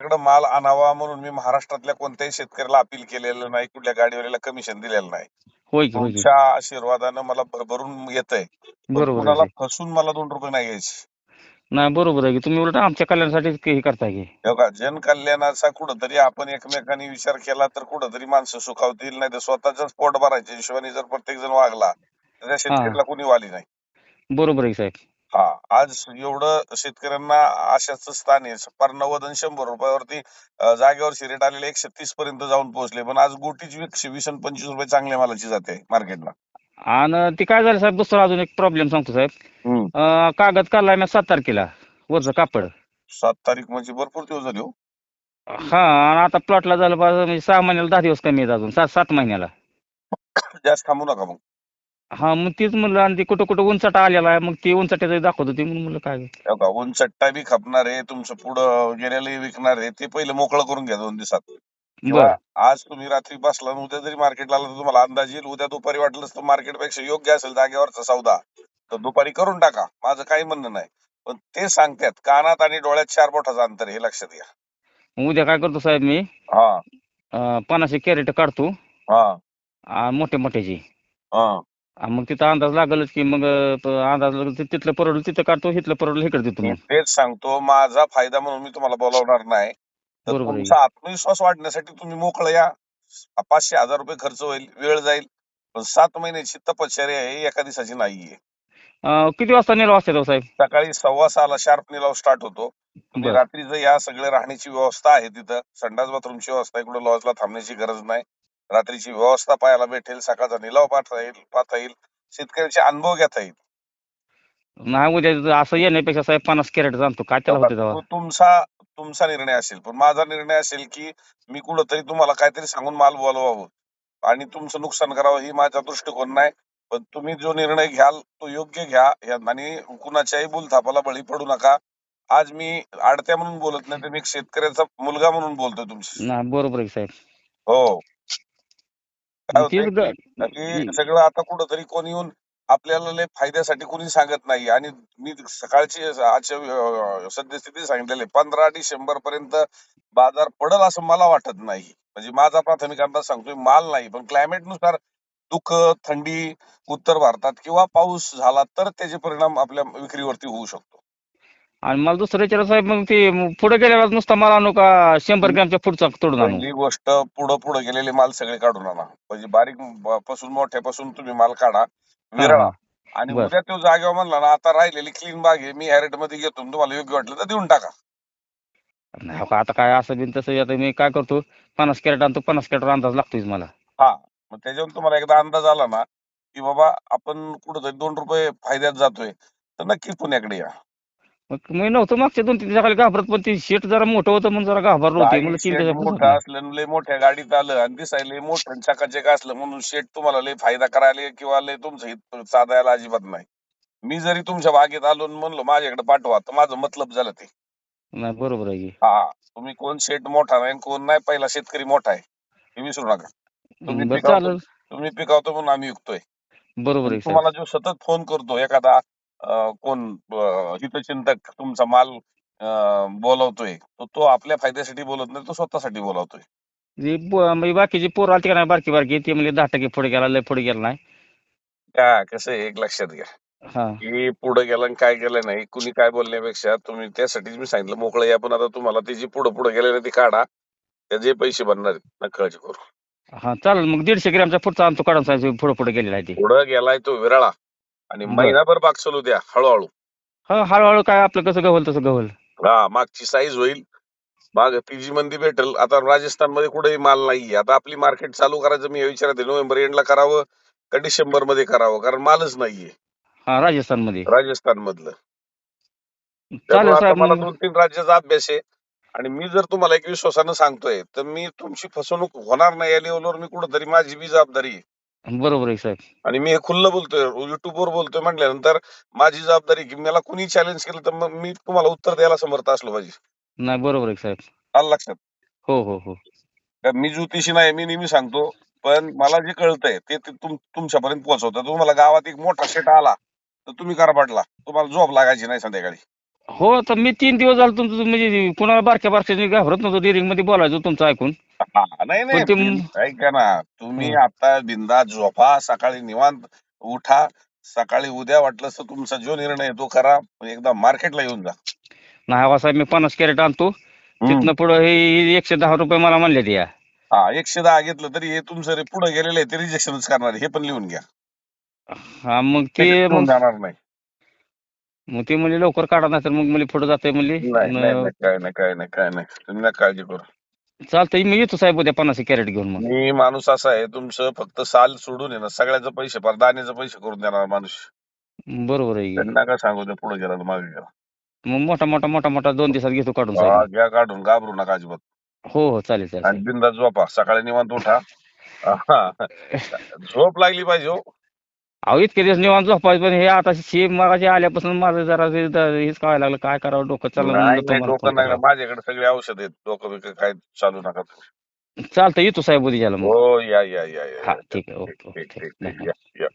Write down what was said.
माझ्याकडे माल आणावा म्हणून मी महाराष्ट्रातल्या कोणत्याही शेतकऱ्याला अपील केलेलं नाही कुठल्या गाडीवाल्याला कमिशन दिलेलं नाही. होय की होय की. तुमच्या आशीर्वादानं मला भरभरून येतंय. पण बरोबर कुणाला आहे फसून मला दोन रुपये नाही घ्यायचे. नाही बरोबर आहे की. तुम्ही उलट आमच्या कल्याणासाठी हे करताय की. हे बघा जनकल्याणाचा कुठंतरी आपण एकमेकांनी विचार केला तर कुठंतरी माणसं सुखावतील नाही तर स्वतःच पोट भरायच्या हिशोबाने जर प्रत्येक जण वागला तर त्या शेतकऱ्याला कोणी वाली नाही. बरोबर आहे साहेब. हा आज एवढं शेतकऱ्यांना आशाचं स्थान आहे. पर नव्वद आणि शंभर रुपयावरती अं, जागेवरची रेट आलेले एकशे तीस पर्यंत जाऊन पोहोचले. पण आज गोटीची आणि पंचवीस रुपये चांगल्या मालाची जाते मार्केटला. आणि ते काय झालं साहेब? दुसरा अजून एक प्रॉब्लेम सांगतो साहेब. अं, कागद काढलाय मी सात तारखेला वरचं कापड. सात तारीख म्हणजे भरपूर दिवस झाले हो. हा आणि आता प्लॉटला झालं पाहिजे म्हणजे सहा महिन्याला दहा दिवस कमी आहेत अजून सात सात महिन्याला. जास्त थांबू नका मग. हा मग तेच म्हणलं आणि ते कुठं कुठं उंचाटा आलेला आहे मग ते उंचाट्याचं दाखवत होते म्हणून म्हणलं काय? हे बघा ऊन चट्टा बी खपणार आहे तुमचं पुढं गेलेलं विकणार आहे ते पहिलं मोकळं करून घ्या दोन दिवसात. किंवा बर. आज तुम्ही रात्री बसला आणि उद्या जरी मार्केटला आला तर तुम्हाला अंदाज येईल उद्या दुपारी वाटलंच तर मार्केटपेक्षा योग्य असेल जागेवरचा सौदा. तर दुपारी करून टाका माझं काही म्हणणं नाही. पण ते सांगतात कानात आणि डोळ्यात चार बोटाचं अंतर हे लक्षात घ्या. मग उद्या काय करतो साहेब मी? हा. अं, पन्नासशे कॅरेट काढतो. हा. आ, मोठे मोठ्याची हा. आ, मग तिथं अंदाज लागलच की मग अं, प- अंदाज लागल तिथलं परवडलं तिथं काढतो इथलं परवडलं इकडे देतो मी मग. तेच सांगतो माझा फायदा म्हणून मी तुम्हाला बोलावणार नाही. तर बरोबर आहे. तुमचा आत्मविश्वास वाढण्यासाठी तुम्ही मोकळं या. पाचशे हजार रुपये खर्च होईल वेळ जाईल पण सात महिन्याची तपश्चर्या आहे एका दिवसाची नाहीये. अं, किती वाजता नेलो वाजता तो साहेब? सकाळी सव्वा सहाला शार्प निलाव स्टार्ट होतो. तुम्ही बर. रात्रीचं या सगळे राहण्याची व्यवस्था आहे तिथं. संडास बाथरूमची व्यवस्था आहे कुठे लॉजला थांबण्याची गरज नाही. रात्रीची व्यवस्था पाहायला भेटेल सकाळचा निलाव पाहता येईल पाहता येईल. शेतकऱ्याचे अनुभव घेता येईल. नाही उद्या असं येण्यापेक्षा साहेब पन्नास कॅरेट जाणतो. काय त्याला होते तेव्हा? तो तुमचा तुमचा निर्णय असेल. पण माझा निर्णय असेल की मी कुठंतरी तुम्हाला काहीतरी सांगून माल बोलवावं. आणि तुमचं नुकसान करावं ही माझा दृष्टिकोन नाही. पण तुम्ही जो निर्णय घ्याल तो योग्य घ्या. या- आणि कुणाच्याही बोलथापाला बळी पडू नका. आज मी आडत्या म्हणून बोलत नाही तर मी एक शेतकऱ्याचा मुलगा म्हणून बोलतोय तुमची नाही बरोबर आहे साहेब. हो. काय होतंय की सगळं आता कुठंतरी कोणी येऊन आपल्याला लय फायद्यासाठी कोणी सांगत नाही. आणि मी सकाळची आजच्या सद्यस्थिती सांगितलेली पंधरा डिसेंबर पर्यंत बाजार पडल असं मला वाटत नाही. म्हणजे माझा प्राथमिक अंदाज सांगतोय माल नाही. पण क्लायमेटनुसार दुःख थंडी उत्तर भारतात किंवा पाऊस झाला तर त्याचे परिणाम आपल्या विक्रीवरती होऊ शकतो. आणि मला दुसरं विचारा साहेब मग ते पुढे गेल्यावर नुसता मला आणू का शंभर ग्रॅमच्या पुढचा तोडून आणू. पहिली गोष्ट पुढं पुढं गेलेले माल सगळे काढून आणा. म्हणजे बारीक ब- पासून मोठ्यापासून तुम्ही माल काढा हा, विरळा. हा. आणि बर. उद्या तो जागेवर म्हणला ना आता राहिलेली क्लीन बाग आहे मी ह्या रेटमध्ये घेतो तुम्हाला योग्य वाटलं तर देऊन टाका. नाही का आता काय असं बिन तसं आता मी काय करतो पन्नास कॅरेट आणतो पन्नास कॅरेट अंदाज लागतोच मला. हा मग त्याच्यावरून तुम्हाला एकदा अंदाज आला ना की बाबा आपण कुठंतरी दोन रुपये फायद्यात जातोय तर नक्की पुण्याकडे या. मग मी नव्हतं मागच्या दोन तीन दिवसाखाली घाबरत पण ते शेट जरा मोठं होतं म्हणून जरा घाबरलो होते. मला तीन दिवसापासून मोठं असलं लय मोठ्या गाडीत आलं आणि दिसायला लय मोठं चकाचक असलं म्हणून शेट तुम्हाला लय फायदा करायला किंवा लय तुमचं हित साधायला अजिबात नाही. मी जरी तुमच्या बागेत आलो आणि म्हणलो माझ्याकडे पाठवा तर माझं मतलब झालं ते. नाही बरोबर आहे की. हा तुम्ही कोण शेट मोठा नाही आणि कोण नाही पहिला शेतकरी मोठा आहे. हे विसरू नका. तुम्ही बरं पिकावतो चालेल. तुम्ही पिकावतो म्हणून आम्ही विकतोय. बरोबर आहे साहेब. तुम्हाला जो सतत फोन करतो एखादा कोण हितचिंतक तुमचा माल बोलवतोय तर तो आपल्या फायद्यासाठी बोलत नाही तो स्वतःसाठी बोलवतोय. जी ब- म्हणजे बाकीची पोरं आलती का नाही बारकी बारकी ते म्हणजे दहा टक्के पुढे गेला लय पुढे गेला नाही. का कसं आहे, एक लक्षात घ्या. हा. की पुढे गेलं आणि काय गेलं नाही कुणी काय बोलण्यापेक्षा तुम्ही त्यासाठीच मी सांगितलं मोकळं या पण आता तुम्हाला ते जे पुढे पुढे गेलेलं ते काढा. त्या जे पैसे बनणार आहेत, काळजी करू. हा चालेल मग दीडशे ग्रॅमचा पुढचा आणतो काढून साहेब पुढे पुढे गेलेला आहे ते. पुढे गेलाय तो विरळा. आणि बरं. महिनाभर बाग चालू द्या हळूहळू. हा हळूहळू काय आपलं कसं गवल तसं गवल हा मागची साईज होईल. माग ती जी मंदी भेटेल. आता राजस्थानमध्ये कुठेही माल नाहीये. आता आपली मार्केट चालू करायचं मी हे विचारते नोव्हेंबर एंडला करावं का डिसेंबरमध्ये करावं? कारण मालच नाहीये. हा राजस्थानमध्ये राजस्थान मधलं चालेल त्यामुळे आता साहेब मला मग. दोन तीन राज्याचा अभ्यास आहे. आणि मी जर तुम्हाला एक विश्वासानं सांगतोय तर मी तुमची फसवणूक होणार नाही या लेवलवर मी कुठंतरी माझी बी जबाबदारी आहे. बरोबर आहे साहेब. आणि मी हे खुल्लं बोलतोय युट्यूबवर बोलतोय म्हटल्यानंतर माझी जबाबदारी की मला कुणी चॅलेंज केलं तर मग मी तुम्हाला उत्तर द्यायला समर्थ असलो पाहिजे. नाही बरोबर आहे साहेब. आलं लक्षात? हो हो हो. कारण मी ज्योतिषी नाही मी नेहमी सांगतो पण मला जे कळतंय ते ते तुम- तुमच्यापर्यंत पोहोचवतं तुम्हाला गावात एक मोठा शेट आला तर तुम्ही करा पाडला तुम्हाला झोप लागायची नाही संध्याकाळी. हो तर मी तीन दिवस झालं तुमचं म्हणजे कुणाला बारक्या बारक्या घाबरत नव्हतो डिरिंगमध्ये बोलायचो तुमचं ऐकून हा, नाही नाही पण ते बिन- म- ऐका ना तुम्ही. आता बिंदा झोपा सकाळी निवांत उठा सकाळी उद्या वाटलं तर तुमचा जो निर्णय आहे तो करा एकदा मार्केटला येऊन जा नाही साहेब मी पन्नास कॅरेट आणतो. तिथनं पुढं हे एकशे दहा रुपये मला म्हणले ते या हा एकशे दहा घेतलं तरी हे तुमचं रे पुढे गेलेलं आहे ते रिजेक्शनच करणार आहे. हे पण लिहून घ्या हा मग ते ते लिहून मग जाणार नाही मग ते म्हणजे लवकर काढा नाही तर मग मला पुढे जाते म्हणले. नाही नाही काय नाही काय नाही काय नाही. तुम्ही नका काळजी करू. चालतंय मी येतो साहेब उद्या पन्नास कॅरेट घेऊन मग. मी माणूस असा आहे तुमचं फक्त साल सोडून आहे ना सगळ्याचे पैसे पर दाण्याचे पैसे करून देणार माणूस. बरोबर आहे की. त्यांना काय सांगू ते पुढे गेला मागे गेला. मग मोठा मोठा मोठा मोठा दोन दिवसात घेतो काढून हा, साहेब. घ्या काढून घाबरू नका अजिबात. हो हो चालेल चालेल आणि बिंदास झोपा सकाळी निवांत उठा. हा. झोप लागली पाहिजे हो. अहो इतके दिवस निवांत झोपायचं पण हे आता शे मागाशी आल्यापासून माझं जरा हे हेच कळायला लागलं. काय करावं? डोकं चाललं नाही नाही नाही करावा. माझ्याकडे सगळे औषध आहेत. डोकं बिकं काय चालू नका चालतंय येतो साहेब उद्याला मग. हो या या या या हा या. ठीक आहे ओके ठीक ओके. ठीक ठीक ठीक धन्यवाद. या या.